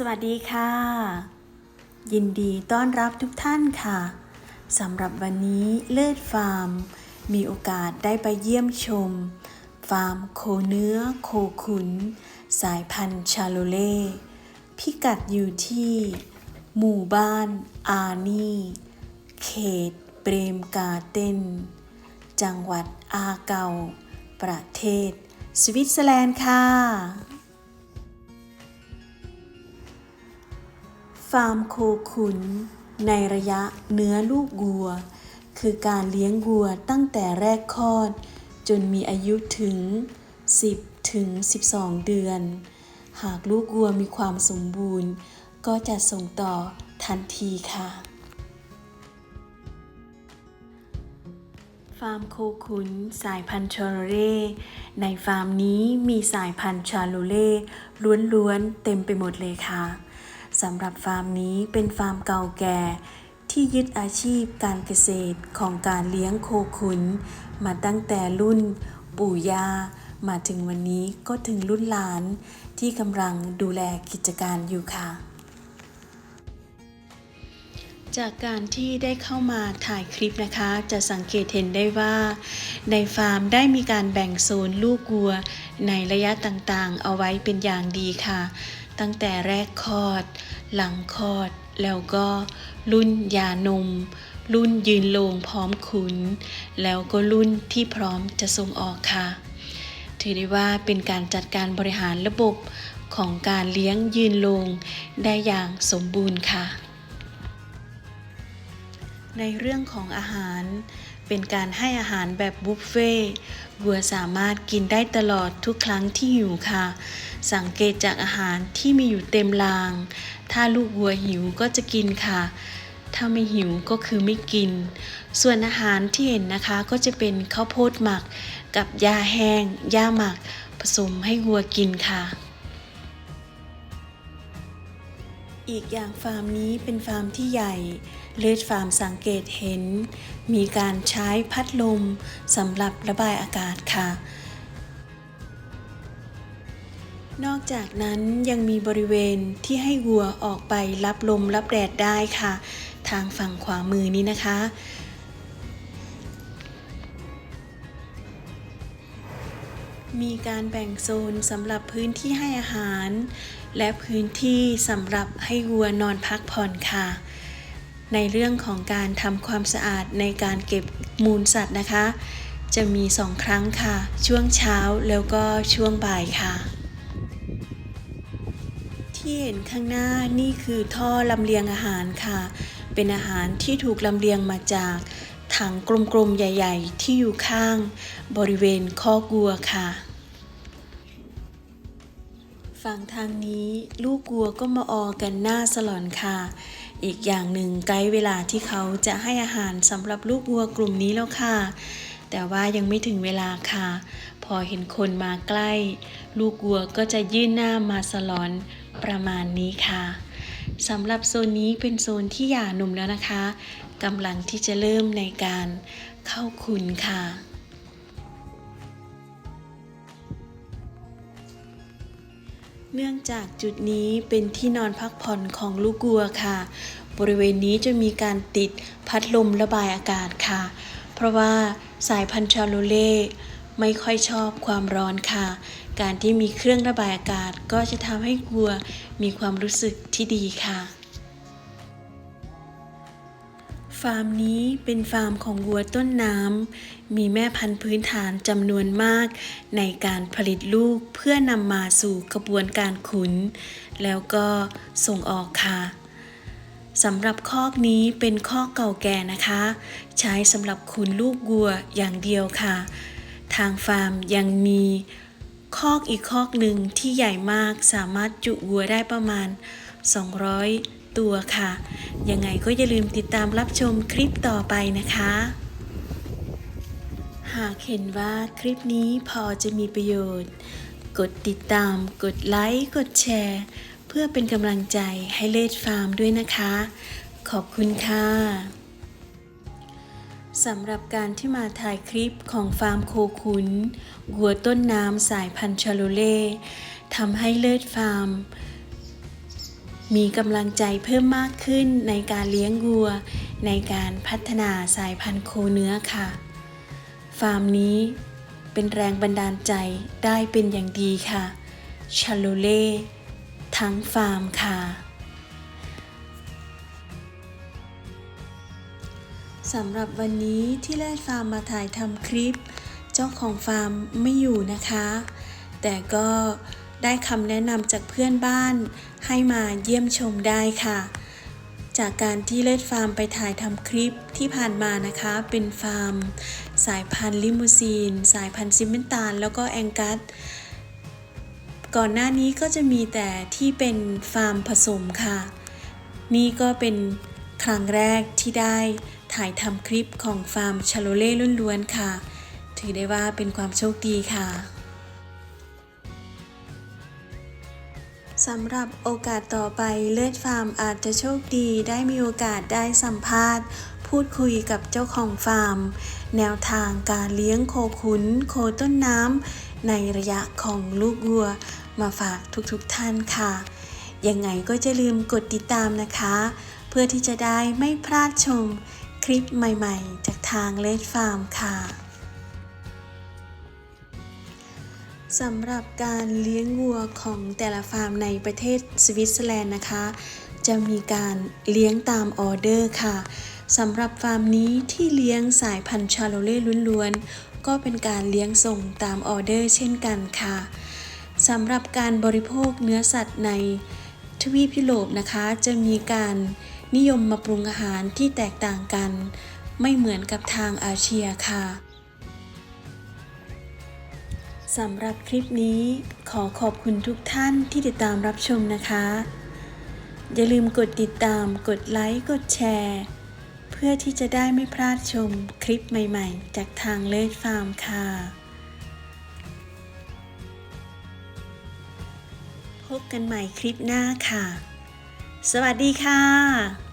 สวัสดีค่ะ ยินดีต้อนรับทุกท่านค่ะสำหรับวันนี้เลิศฟาร์ม มีโอกาสได้ไปเยี่ยมชม ฟาร์มโคเนื้อโคขุน สายพันธุ์ชาโลเล่พิกัดอยู่ที่ หมู่บ้านอานี่เขตเปรมกาเต้น จังหวัดอาเกาประเทศ สวิตเซอร์แลนด์ค่ะ ฟาร์มโคขุน ในระยะเนื้อลูกวัว คือการเลี้ยงวัวตั้งแต่แรกคลอด จนมีอายุถึง 10 ถึง 12 เดือน หากลูกวัวมีความสมบูรณ์ ก็จะส่งต่อทันทีค่ะ ฟาร์มโคขุนสายพันธุ์ชาโลเล่ในฟาร์มนี้มีสายพันธุ์ชาโลเล่ล้วนๆเต็มไปหมดเลยค่ะ สำหรับฟาร์มนี้เป็นฟาร์มเก่าแก่ ที่ยึดอาชีพการเกษตรของการเลี้ยงโคขุน มาตั้งแต่รุ่น ปู่ย่ามาถึงวันนี้ก็ถึงรุ่นหลาน ที่กำลังดูแลกิจการอยู่ค่ะ จากการที่ได้เข้ามาถ่ายคลิปนะคะ จะสังเกตเห็นได้ว่า ในฟาร์มได้มีการแบ่งโซนลูกวัว ในระยะต่างๆ เอาไว้เป็นอย่างดีค่ะ ตั้งแต่แรกคลอด หลังคลอด แล้วก็รุ่นยานม รุ่นยืนโลงพร้อมขุน แล้วก็รุ่นที่พร้อมจะส่งออกค่ะ ถือได้ว่าเป็นการจัดการบริหารระบบของการเลี้ยงยืนลงได้อย่างสมบูรณ์ค่ะ ในเรื่องของอาหาร เป็นการให้อาหารแบบบุฟเฟ่วัวสามารถกินได้ตลอดทุกครั้งที่หิวค่ะ สังเกตจากอาหารที่มีอยู่เต็มราง ถ้าลูกวัวหิวก็จะกินค่ะ ถ้าไม่หิวก็คือไม่กิน ส่วนอาหารที่เห็นนะคะก็จะเป็นข้าวโพดหมัก กับหญ้าแห้งหญ้าหมัก ผสมให้วัวกินค่ะ อีกอย่างฟาร์มนี้เป็นฟาร์มที่ใหญ่ เลดฟาร์มสังเกตเห็น มีการใช้พัดลมสำหรับระบายอากาศค่ะ นอกจากนั้นยังมีบริเวณที่ให้วัวออกไปรับลมรับแดดได้ค่ะ ทางฝั่งขวามือนี้นะคะ มีการแบ่งโซนสำหรับพื้นที่ให้อาหาร และพื้นที่สำหรับให้วัวนอนพักผ่อนค่ะ ในเรื่องของการทำความสะอาดในการเก็บมูลสัตว์นะคะ จะมีสองครั้งค่ะ ช่วงเช้าแล้วก็ช่วงบ่ายค่ะ ที่เห็นข้างหน้านี่คือท่อลำเลียงอาหารค่ะ เป็นอาหารที่ถูกลำเลียงมาจากถังกลมๆ ใหญ่ ๆ ที่อยู่ข้างบริเวณคอกวัวค่ะ ฝั่งทางนี้ลูกวัวก็มาออกันหน้าสลอนค่ะ อีกอย่างหนึ่งใกล้เวลาที่เขาจะให้อาหารสำหรับลูกวัวกลุ่มนี้แล้วค่ะ แต่ว่ายังไม่ถึงเวลาค่ะ พอเห็นคนมาใกล้ ลูกวัวก็จะยื่นหน้ามาสลอนประมาณนี้ค่ะสำหรับโซนนี้เป็นโซนที่หย่าหนุ่มแล้วนะคะกำลังที่จะเริ่มในการเข้าขุนค่ะ เนื่องจากจุดนี้เป็นที่นอนพักผ่อนของลูกวัวค่ะ บริเวณนี้จะมีการติดพัดลมระบายอากาศค่ะ เพราะว่าสายพันธุ์ชาโลเล่ไม่ค่อยชอบความร้อนค่ะ การที่มีเครื่องระบายอากาศก็จะทำให้วัวมีความรู้สึกที่ดีค่ะ ฟาร์มนี้เป็นฟาร์มของวัวต้นน้ำ มีแม่พันธุ์พื้นฐานจำนวนมาก ในการผลิตลูกเพื่อนำมาสู่กระบวนการขุน แล้วก็ส่งออกค่ะสำหรับคอกนี้เป็นคอกเก่าแก่นะคะ ใช้สำหรับขุนลูกวัวอย่างเดียวค่ะ ทางฟาร์มยังมีคอกอีกคอกหนึ่งที่ใหญ่มากสามารถจุวัวได้ประมาณ 200 ตัวค่ะ ยังไงก็อย่าลืมติดตามรับชมคลิปต่อไปนะคะ หากเห็นว่าคลิปนี้พอจะมีประโยชน์ กดติดตาม กดไลค์ กดแชร์ เพื่อเป็นกำลังใจให้เลดฟาร์มด้วยนะคะ ขอบคุณค่ะสำหรับการที่มาถ่ายคลิปของฟาร์มโคขุนวัวต้นน้ำสายพันธุ์ชาโลเล่ทำให้เลิศฟาร์ม มีกำลังใจเพิ่มมากขึ้นในการเลี้ยงวัว ในการพัฒนาสายพันธุ์โคเนื้อค่ะ ฟาร์มนี้เป็นแรงบันดาลใจได้เป็นอย่างดีค่ะชาโลเล่ทั้งฟาร์มค่ะสำหรับวันนี้ที่เลิศฟาร์มมาถ่ายทำคลิป เจ้าของฟาร์มไม่อยู่นะคะ แต่ก็ ได้คำแนะนำจากเพื่อนบ้านให้มาเยี่ยมชมได้ค่ะ จากการที่เลิศฟาร์มไปถ่ายทำคลิปที่ผ่านมานะคะ เป็นฟาร์ม สายพันธุ์ลิมูซีน สายพันธุ์ซิมเมนตาล แล้วก็แองกัสก่อนหน้านี้ก็จะมีแต่ที่เป็นฟาร์มผสมค่ะ นี่ก็เป็นครั้งแรกที่ได้ถ่ายทำคลิปของฟาร์มชาโลเล่ล้วนๆค่ะ ถือได้ว่าเป็นความโชคดีค่ะ สำหรับโอกาสต่อไปเลือดฟาร์มอาจจะโชคดีได้มีโอกาสได้สัมภาษณ์ พูดคุยกับเจ้าของฟาร์ม แนวทางการเลี้ยงโคขุน โคต้นน้ำในระยะของลูกวัว มาฝากทุกๆทท่านค่ะ ยังไงก็จะลืมกดติดตามนะคะ เพื่อที่จะได้ไม่พลาดชมคลิปใหม่ๆ จากทางเลดฟาร์มค่ะ สำหรับการเลี้ยงวัวของแต่ละฟาร์มในประเทศสวิตเซอร์แลนด์นะคะ จะมีการเลี้ยงตามออเดอร์ค่ะสำหรับฟาร์มนี้ที่เลี้ยงสายพันธุ์ชาโลเล่ล้วนๆ ก็เป็นการเลี้ยงส่งตามออเดอร์เช่นกันค่ะสำหรับการบริโภคเนื้อสัตว์ในทวีปยุโรปนะคะ จะมีการนิยมมาปรุงอาหารที่แตกต่างกัน ไม่เหมือนกับทางอาเซียค่ะ สำหรับคลิปนี้ขอขอบคุณทุกท่านที่ติดตามรับชมนะคะ อย่าลืมกดติดตาม กดไลค์ กดแชร์ เพื่อที่จะได้ไม่พลาดชมคลิปใหม่ ๆ จากทางเลิศฟาร์มค่ะ พบกันใหม่คลิปหน้าค่ะ สวัสดีค่ะ